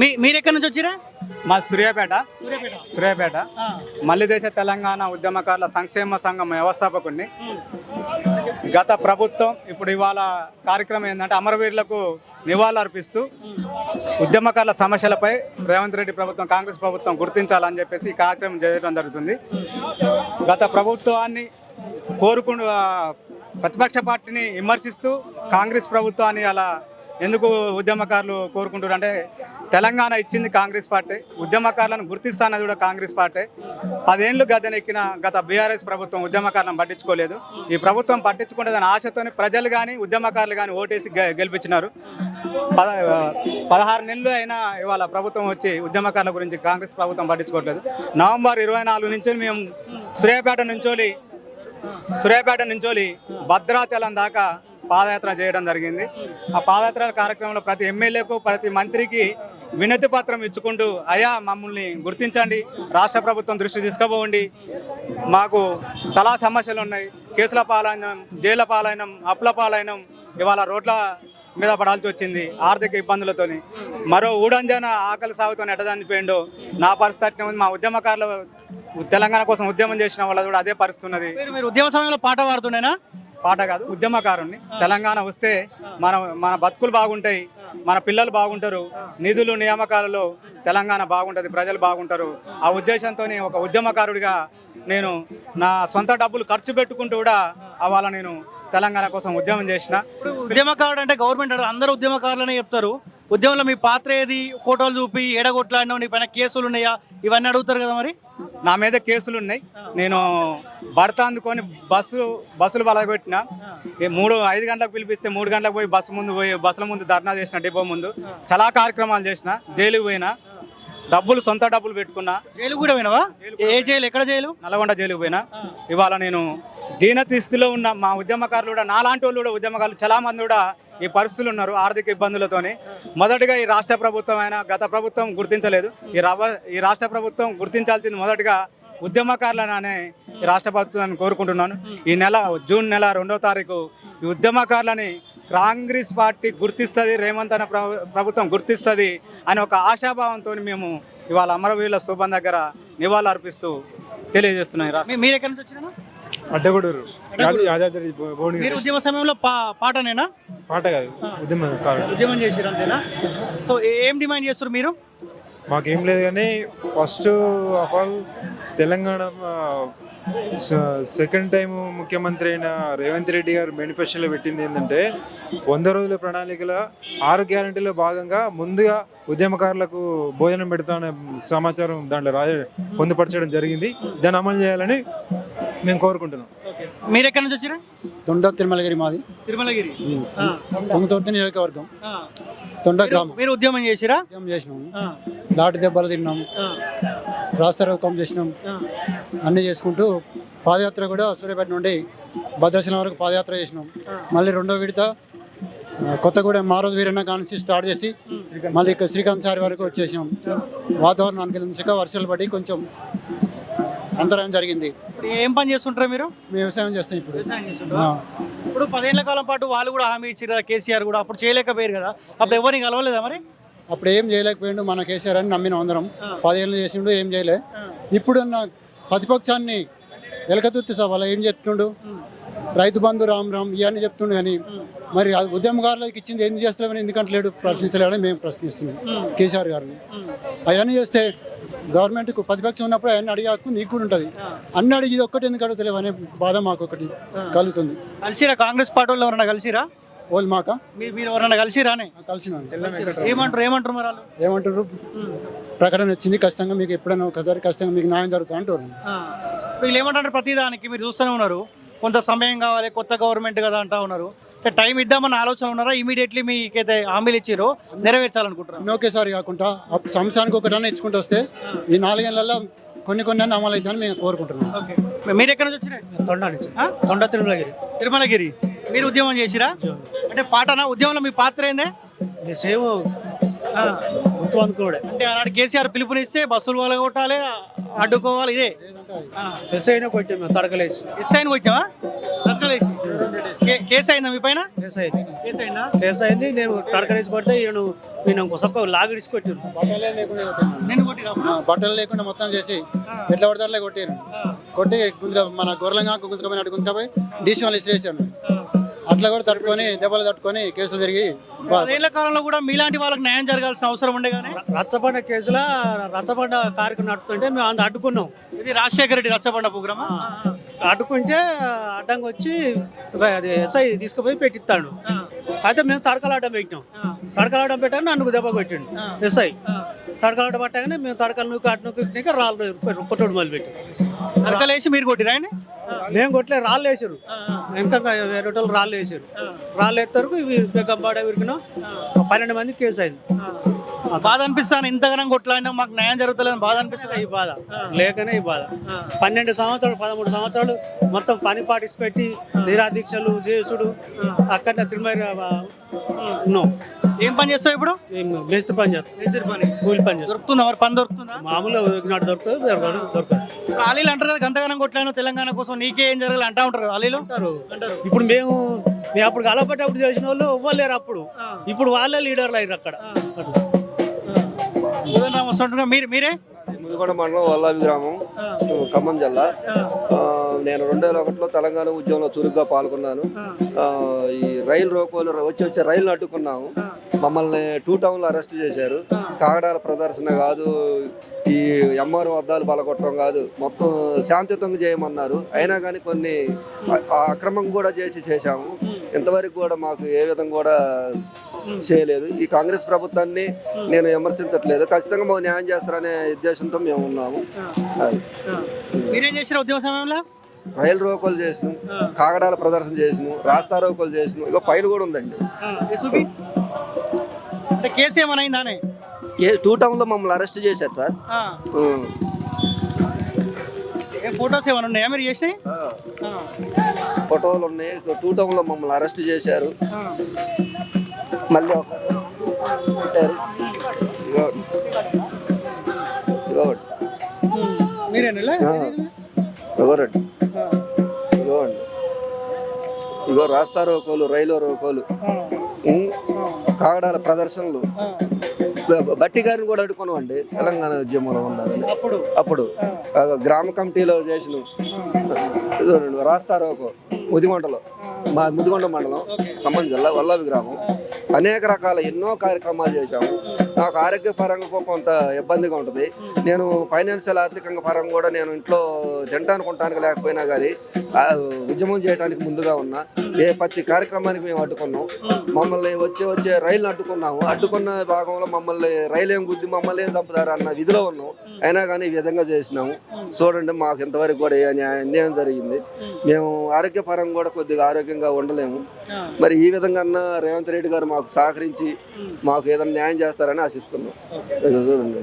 మీ మీరు ఎక్కడి నుంచి వచ్చిరా? మా సూర్యాపేట. సూర్యాపేట. మల్లిదేశ తెలంగాణ ఉద్యమకారుల సంక్షేమ సంఘం వ్యవస్థాపకుడిని. గత ప్రభుత్వం ఇప్పుడు ఇవాళ కార్యక్రమం ఏంటంటే అమరవీరులకు నివాళులు అర్పిస్తూ ఉద్యమకారుల సమస్యలపై రేవంత్ రెడ్డి ప్రభుత్వం కాంగ్రెస్ ప్రభుత్వం గుర్తించాలని చెప్పేసి ఈ కార్యక్రమం చేయడం జరుగుతుంది. గత ప్రభుత్వాన్ని కోరుకుంటూ ప్రతిపక్ష పార్టీని విమర్శిస్తూ కాంగ్రెస్ ప్రభుత్వాన్ని అలా ఎందుకు ఉద్యమకారులు కోరుకుంటారు అంటే తెలంగాణ ఇచ్చింది కాంగ్రెస్ పార్టీ ఉద్యమకారులను గుర్తిస్తానది కూడా కాంగ్రెస్ పార్టీ. పదేళ్ళు గద్దెనెక్కిన గత బీఆర్ఎస్ ప్రభుత్వం ఉద్యమకారులను పట్టించుకోలేదు. ఈ ప్రభుత్వం పట్టించుకుంటుందని ఆశతోనే ప్రజలు కానీ ఉద్యమకారులు కానీ ఓటేసి గెలిపించినారు. పద పదహారు నెలలు అయినా ఇవాళ ప్రభుత్వం వచ్చి ఉద్యమకారుల గురించి కాంగ్రెస్ ప్రభుత్వం పట్టించుకోవట్లేదు. నవంబర్ ఇరవై నాలుగు నుంచి మేము సూర్యాపేట నుంచోలి సూర్యాపేట నుంచోలి భద్రాచలం దాకా పాదయాత్ర చేయడం జరిగింది. ఆ పాదయాత్ర కార్యక్రమంలో ప్రతి ఎమ్మెల్యేకు ప్రతి మంత్రికి వినతి పత్రం ఇచ్చుకుంటూ అయా మమ్మల్ని గుర్తించండి రాష్ట్ర ప్రభుత్వం దృష్టి తీసుకుపోండి మాకు సలహా సమస్యలు ఉన్నాయి కేసుల పాలైనం జైల పాలైనం అప్పుల పాలైనం ఇవాళ రోడ్ల మీద పడాల్సి వచ్చింది ఆర్థిక ఇబ్బందులతోని. మరో ఊడంజన ఆకలి సాగుతో ఎట చనిపోయిండో నా పరిస్థితి ఉంది. మా ఉద్యమకారులు తెలంగాణ కోసం ఉద్యమం చేసిన వాళ్ళు కూడా అదే పరిస్థితి ఉన్నది. మీరు ఉద్యమ సమయంలో పాట పాడుతుండేనా? పాట కాదు ఉద్యమకారుణ్ణి. తెలంగాణ వస్తే మన మన బతుకులు బాగుంటాయి మన పిల్లలు బాగుంటారు నిధులు నియామకాలలో తెలంగాణ బాగుంటుంది ప్రజలు బాగుంటారు. ఆ ఉద్దేశంతో ఒక ఉద్యమకారుడిగా నేను నా సొంత డబ్బులు ఖర్చు పెట్టుకుంటూ కూడా అవాళ నేను తెలంగాణ కోసం ఉద్యమం చేసిన. ఉద్యమకారుడు అంటే గవర్నమెంట్. అందరూ ఉద్యమకారులనే చెప్తారు. ఉద్యమంలో మీ పాత్ర ఏది? ఫోటోలు చూపి ఎడగొట్లాడినావు నీ పైన కేసులు ఉన్నాయా? ఇవన్నీ అడుగుతారు కదా మరి? నా మీద కేసులు ఉన్నాయి. నేను భర్త అందుకొని బస్సు బస్సులు బలగొట్టిన. మూడు ఐదు గంటలకు పిలిపిస్తే మూడు గంటలకు పోయి బస్సు ముందు పోయి బస్సుల ముందు ధర్నా చేసిన డిపో ముందు. చాలా కార్యక్రమాలు చేసిన. జైలుకి పోయినా. డబ్బులు సొంత డబ్బులు పెట్టుకున్నా. జైలు కూడా పోయినావా? ఏ జైలు? ఎక్కడ జైలు? నల్గొండ జైలుకి పోయినా. ఇవాళ నేను దీనతి స్థితిలో ఉన్న మా ఉద్యమకారులు కూడా నాలాంటి వాళ్ళు కూడా ఉద్యమకారులు చాలా మంది కూడా ఈ పరిస్థితులు ఉన్నారు ఆర్థిక ఇబ్బందులతోని. మొదటిగా ఈ రాష్ట్ర ప్రభుత్వం అయినా గత ప్రభుత్వం గుర్తించలేదు. ఈ ఈ రాష్ట్ర ప్రభుత్వం గుర్తించాల్సింది మొదటిగా ఉద్యమకారులనే రాష్ట్ర ప్రభుత్వాన్ని కోరుకుంటున్నాను. ఈ నెల జూన్ నెల రెండో తారీఖు ఈ ఉద్యమకారులని కాంగ్రెస్ పార్టీ గుర్తిస్తుంది రేవంత్ అనే ప్రభుత్వం గుర్తిస్తుంది అనే ఒక ఆశాభావంతో మేము ఇవాళ అమరవీరుల శుభం దగ్గర నివాళులు అర్పిస్తూ తెలియజేస్తున్నాయి మీరు ఎక్కడి నుంచి వచ్చినా అడ్డగూడూరు. యాద- యాదాద్రి భువనగిరి. మీరు ఉద్యమ సమయంలో పా పాటనేనా? పాట కాదు ఉద్యమం కాదు ఉద్యమం చేసారు అంతేనా? సో ఏం డిమాండ్ చేస్తారు మీరు? మాకేం లేదు కానీ first of all Telangana second time ముఖ్యమంత్రి అయిన రేవంత్ రెడ్డి గారు మేనిఫెస్టోలో పెట్టింది ఏంటంటే వంద రోజుల ప్రణాళికల ఆరు గ్యారంటీలో భాగంగా ముందుగా ఉద్యమకారులకు భోజనం పెడతామనే సమాచారం దాంట్లో రా పొందుపరచడం జరిగింది. దాన్ని అమలు చేయాలని మేము కోరుకుంటున్నాం. మీరు ఎక్కడి నుంచి వచ్చిరా తొండ తిరుమలగిరి మాది. తిరుమలగిరి. ఆ, తొమ్మిది నియోజకవర్గం. ఆ. తొండ గ్రామం. మీరు ఉద్యమం చేసిరా? ఉద్యమం చేసినాము. ఆ, లాటి దెబ్బలు తిన్నాం. ఆ, రాస్తారోకం చేసినాం. ఆ. అన్నీ చేసుకుంటూ పాదయాత్ర కూడా సూర్యాపేట నుండి భద్రాచలం వరకు పాదయాత్ర చేసినాం. మళ్ళీ రెండో విడత కొత్తగూడెం మారోజు వీరన్న కానించి స్టార్ట్ చేసి మళ్ళీ ఇక్కడ శ్రీకాంత్ సారి వరకు వచ్చేసినాం. వాతావరణం అనుకూలించక వర్షాలు పడి కొంచెం అంతరాయం జరిగింది. ఏం పని చేస్తుంటారా మీరు? వ్యవసాయం చేస్తాం ఇప్పుడు. వ్యవసాయం ఆ, చేస్తుంటారా ఇప్పుడు పదేళ్ళ కాలం పాటు వాళ్ళు కూడా హామీ ఇచ్చారు కదా కేసీఆర్ కూడా. అప్పుడు చేయలేకపోయారు కదా. అప్పుడు ఎవరిని కలవలేదా మరి? అప్పుడు ఏం చేయలేకపోయిండు మన కేసీఆర్ అని నమ్మిన అందరం. పదేళ్ళు చేసిండు ఏం చేయలే. ఇప్పుడున్న ప్రతిపక్షాన్ని ఎలకతుర్తి సభలో ఏం చెప్తుండు? రైతు బంధు రామ్ రామ్ ఇవన్నీ చెప్తుండు కానీ మరి ఉద్యమకారులకు ఇచ్చింది ఏం చేస్తలేమని ఎందుకంటలేడు ప్రశ్నిస్తలేడని మేము ప్రశ్నిస్తున్నాం కేసీఆర్ గారిని. అవన్నీ చేస్తే గవర్నమెంట్కు ప్రతిపక్షం ఉన్నప్పుడు అవన్నీ అడిగే హక్కు నీకు కూడా ఉంటుంది. అన్ని అడిగి ఇది ఒక్కటి ఎందుకు అడుగుతలేవు అనే బాధ మాకు ఒకటి కలుగుతుంది. కలిసిరా? కాంగ్రెస్ పార్టీ వాళ్ళు ఎవరన్నా కలిసిరా? వాళ్ళు మాక? మీరు మీరు ఎవరన్నా కలిసిరానే? కలిసినాను ఏమంటారు? ఏమంటారు మరి వాళ్ళు? ఏమంటారు? ప్రకటన వచ్చింది ఖచ్చితంగా మీకు ఎప్పుడైనా ఒకసారి ఖచ్చితంగా మీకు న్యాయం జరుగుతుంది అంటారు ఆ. వీళ్ళు ఏమంటారు? ప్రతి దానికి మీరు చూస్తూనే ఉన్నారు. కొంత సమయం కావాలి కొత్త గవర్నమెంట్ కదా అంటా ఉన్నారు. అంటే టైం ఇద్దామన్న ఆలోచన ఉన్నారా? ఇమీడియట్లీ మీకైతే హామీలు ఇచ్చారో నెరవేర్చాలనుకుంటున్నారు? ఒకేసారి కాకుండా అప్పుడు సంవత్సరానికి ఒకటన్నా ఇచ్చుకుంటూ వస్తే ఈ నాలుగేళ్ళలో కొన్ని కొన్ని అన్న అమలు అవుతుందని మేము కోరుకుంటున్నాం. ఓకే. మీరు ఎక్కడి నుంచి వచ్చినాయి తొండ నుంచి? తొండ తిరుమలగిరి. తిరుమలగిరి. మీరు ఉద్యమం చేసిరా? అంటే పాటనా? ఉద్యమంలో మీ పాత్ర ఏందే? మీ సేవ ఆ. ప్రభుత్వం అనుకున్నాడే అంటే ఆనాడు కేసీఆర్ పిలుపునిస్తే బస్సులు వాళ్ళ కొట్టాలి అడ్డుకోవాలి ఇదే. ఎస్ఐ అయినా కొట్టాం మేము తడకలేసి. ఎస్ఐని కొట్టావా? దక్కలేసి కే- కేసు అయిందా మీ పైన? ఎస్ఐ కేసు అయిందా కేసు అయింది నేను తడకలేసి కొడితే ఈయన నేను సొక్క లాగిడిచి కొట్టారు బట్టలు లేకుండా కొట్టాను. నేను కొట్టినా ఆ, బట్టలు లేకుండా మొత్తం చేసి ఎట్లా పడితే అట్లా కొట్టాను కొట్టి గుంజుక మన గొర్రెలంగా గుంజుకపోయినట్టు గుంజుకపోయి డీసీ వాళ్ళు ఇసిరేసాను అట్లా కూడా తట్టుకొని దెబ్బలు తట్టుకొని కేసులు జరిగి కాలంలో కూడా మీలాంటి వాళ్ళకి న్యాయం జరగాల్సిన అవసరం ఉండే కానీ రచ్చబండ కేసులో రచ్చబండ కార్యక్రమం నడుపుతుంటే మేము అన్ని అడ్డుకున్నాం. ఇది రాజశేఖర రెడ్డి రచ్చబండ ప్రోగ్రామా? అడ్డుకుంటే అడ్డంగా వచ్చి అది ఎస్ఐ తీసుకుపోయి పెట్టిస్తాడు. అయితే మేము తడకలాడడం పెట్టినాం. తడకలాడడం పెట్టాక నన్ను దెబ్బ కొట్టిండు ఎస్ఐ. తడకలాడ పట్టగానే మేము తడకలు నూకి అటు నూకి రాళ్ళు కొట్టుడు మొదలు పెట్టి మీరు కొట్టిరా మేము కొట్టలే రాళ్ళు వేసారు ఇంకా వేరే వాళ్ళు రాళ్ళు వేసారు రాళ్ళు ఎత్తారు ఇవి బెగ్గంబాడ ఉరికినాం పన్నెండు మంది కేసు అయింది. బాధ అనిపిస్తాను ఇంతగానం కొట్లాడినా మాకు న్యాయం జరుగుతలేదు బాధ అనిపిస్తుంది? ఈ బాధ. లేకనే ఈ బాధ. పన్నెండు సంవత్సరాలు పదమూడు సంవత్సరాలు మొత్తం పని పాటిసి పెట్టి నిరాదీక్షలు చేసుడు అక్కడ తిరుమల ఉన్నాం ఏం పని చేస్తావు ఇప్పుడు? మేము మేస్త్రి పని చేస్తాం. మేస్త్రి పని. కూలి పని చేస్తాం. దొరుకుతుందా మరి? పని దొరుకుతుందా? మామూలుగా దొరికినట్టు దొరుకుతుంది దొరకదు దొరకదు. ఖాళీలు అంటారు కదా గంతగానం కొట్లాను తెలంగాణ కోసం నీకే ఏం జరగాలి అంటా ఉంటారు ఖాళీలు? అంటారు. అంటారు. ఇప్పుడు మేము మేము అప్పుడు కలపట్టేప్పుడు చేసిన వాళ్ళు ఇవ్వలేరు అప్పుడు. ఇప్పుడు వాళ్ళే లీడర్లు అయ్యారు అక్కడ. మీరు మీరే? ముదిగొండ మండలం వల్లావి గ్రామం ఖమ్మం జిల్లా. నేను రెండు వేల ఒకటిలో తెలంగాణ ఉద్యమంలో చురుగ్గా పాల్గొన్నాను. ఈ రైలు రోకోలు వచ్చి వచ్చే రైలు అడ్డుకున్నాము మమ్మల్ని టూ టౌన్లో అరెస్ట్ చేశారు. కాగడాల ప్రదర్శన కాదు ఈ ఎంఆర్ అద్దాలు బలగొట్టడం కాదు మొత్తం శాంతియుతంగా చేయమన్నారు. అయినా కానీ కొన్ని అక్రమం కూడా చేసి చేశాము. ఇంతవరకు కూడా మాకు ఏ విధంగా కూడా చేయలేదు. ఈ కాంగ్రెస్ ప్రభుత్వాన్ని నేను విమర్శించట్లేదు. ఖచ్చితంగా మాకు న్యాయం చేస్తారనే ఉద్దేశంతో మేము ఉన్నాము. మీరేం చేసారు ఉద్యమ సమయంలో? రైలు రోకోలు చేసినాం కాగడాల ప్రదర్శన చేసినాం రాస్తా రోకోలు చేసినాం ఇక ఫైల్ కూడా ఉందండి. అంటే కేసు ఏమైనా టూ టౌన్లో మమ్మల్ని అరెస్ట్ చేశారు సార్. ఫొటోస్ ఏమైనా ఉన్నాయా మీరు చేసినాయి. ఫోటోలు ఉన్నాయి. టూ టౌన్లో మమ్మల్ని అరెస్ట్ చేశారు. మళ్ళీ పెట్టారు. మీరేనా ఆ. ఇగో రాస్తా రోకోలు రైలు రోకోలు. కాగడాల ప్రదర్శనలు. బట్టి గారిని కూడా అడుకున్నామండి తెలంగాణ ఉద్యమంలో ఉన్నారని అప్పుడు? గ్రామ కమిటీలో చేసిన. రాస్తా రోకో ముదిగొండలో మా ముదిగొండ మండలం ఖమ్మం జిల్లా వల్లభి గ్రామం. అనేక రకాల ఎన్నో కార్యక్రమాలు చేశాము నాకు ఆరోగ్యపరంగా కొంత ఇబ్బందిగా ఉంటుంది. నేను ఫైనాన్షియల్ ఆర్థికంగా పరంగా కూడా నేను ఇంట్లో తినడానికి ఉండటానికి లేకపోయినా కానీ ఉద్యమం చేయడానికి ముందుగా ఉన్నా ఏ ప్రతి కార్యక్రమానికి మేము అడ్డుకున్నాం. మమ్మల్ని వచ్చే వచ్చే రైలు అడ్డుకున్నాము. అడ్డుకున్న భాగంలో మమ్మల్ని రైలు ఏం గుద్ది మమ్మల్ని ఏం చంపుతారు అన్న విధిలో ఉన్నాం. అయినా కానీ ఈ విధంగా చేసినాము. చూడండి మాకు ఇంతవరకు కూడా ఏ అన్యాయం జరిగింది. మేము ఆరోగ్యపరంగా కూడా కొద్దిగా ఆరోగ్యంగా ఉండలేము. మరి ఈ విధంగా అన్న రేవంత్ రెడ్డి గారు మాకు సహకరించి మాకు ఏదైనా న్యాయం చేస్తారని ఆశిస్తున్నాం. చూడండి.